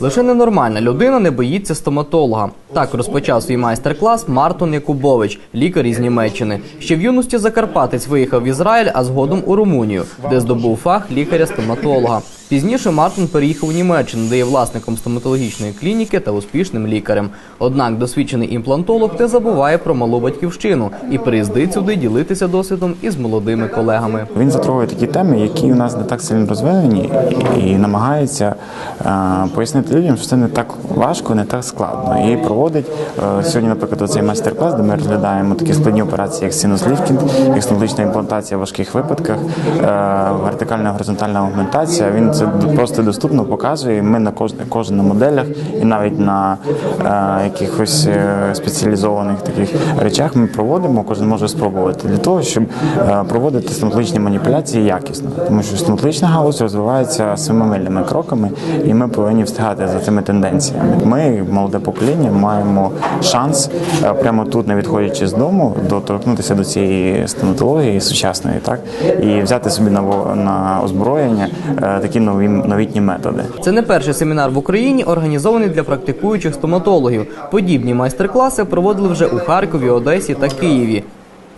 Лише ненормальна людина не боїться стоматолога. Так розпочав свій майстер-клас Мартон Якубович, лікар із Німеччини. Ще в юності Закарпатець виїхав в Ізраїль, а згодом у Румунію, де здобув фах лікаря-стоматолога. Пізніше Мартин переїхав у Німеччину, де є власником стоматологічної клініки та успішним лікарем. Однак досвідчений імплантолог не забуває про малу батьківщину і приїздить сюди ділитися досвідом із молодими колегами. Він затрагує такі теми, які у нас не так сильно розвинені, і намагається е, пояснити людям, що це не так важко, не так складно. І проводить е, сьогодні, наприклад, цей майстер-клас, де ми розглядаємо такі складні операції, як синус-ліфтінг, як стоматологічна імплантація в важких випадках, е, вертикальна горизонтальна аугментація. Він це просто доступно показує. Ми на кожен, кожен на моделях і навіть на е, якихось е, спеціалізованих таких речах ми проводимо. Кожен може спробувати для того, щоб е, проводити стоматологічні маніпуляції якісно, тому що стоматологічна галузь розвивається семимильними кроками, і ми повинні встигати за цими тенденціями. Ми, молоде покоління, маємо шанс е, прямо тут, не відходячи з дому, доторкнутися до цієї стоматології сучасної, так і взяти собі на, на озброєння е, такі нові новітні методи. Це не перший семінар в Україні, організований для практикуючих стоматологів. Подібні майстер-класи проводили вже у Харкові, Одесі та Києві.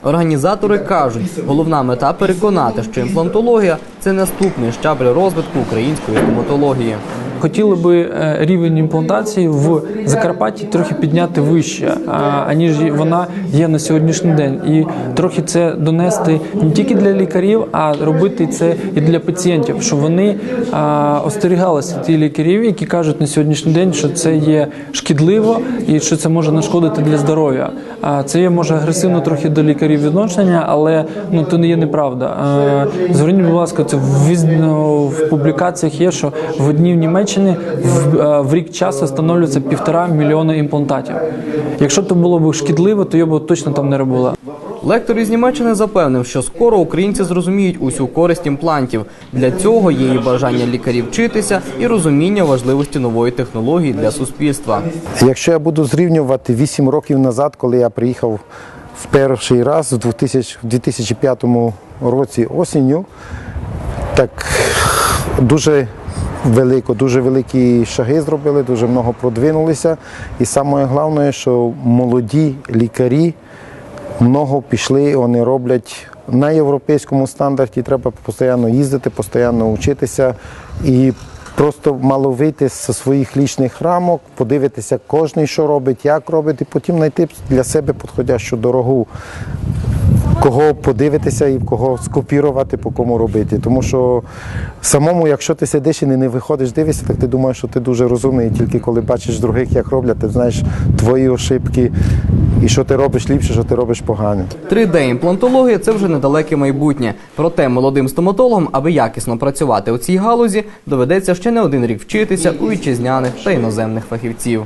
Організатори кажуть, головна мета переконати, що імплантологія це наступний щабель розвитку української стоматології. Хотіли би е, рівень імплантації в Закарпатті трохи підняти вище, аніж вона є на сьогоднішній день, і трохи це донести не тільки для лікарів, а робити це і для пацієнтів, щоб вони остерігалися ті лікарів, які кажуть на сьогоднішній день, що це є шкідливо і що це може нашкодити для здоров'я. Це є може агресивно трохи до лікарів відношення, але ну то не є неправда. Зверніть, будь ласка, це в, ну, в публікаціях є, що в одній в Німеччині в, е, в рік часу встановлюється півтора мільйона імплантатів. Якщо це було б шкідливо, то його б точно там не робила. Лектор із Німеччини запевнив, що скоро українці зрозуміють усю користь імплантів. Для цього є і бажання лікарів вчитися, і розуміння важливості нової технології для суспільства. Якщо я буду зрівнювати 8 років назад, коли я приїхав в перший раз в 2000, в 2005 році осінню, так дуже велико, дуже великі шаги зробили, дуже много продвинулися. І саме головне, що молоді лікарі много пішли, вони роблять на європейському стандарті. Треба постійно їздити, постійно вчитися і просто мало вийти зі своїх лічних рамок, подивитися кожен, що робить, як робить, і потім знайти для себе підходящу дорогу. Кого подивитися і в кого скопірувати, по кому робити. Тому що самому, якщо ти сидиш і не, виходиш, дивишся, так ти думаєш, що ти дуже розумний. І тільки коли бачиш других, як роблять, ти знаєш твої ошибки і що ти робиш ліпше, що ти робиш погано. 3D-імплантологія – це вже недалеке майбутнє. Проте молодим стоматологам, аби якісно працювати у цій галузі, доведеться ще не один рік вчитися у вітчизняних та іноземних фахівців.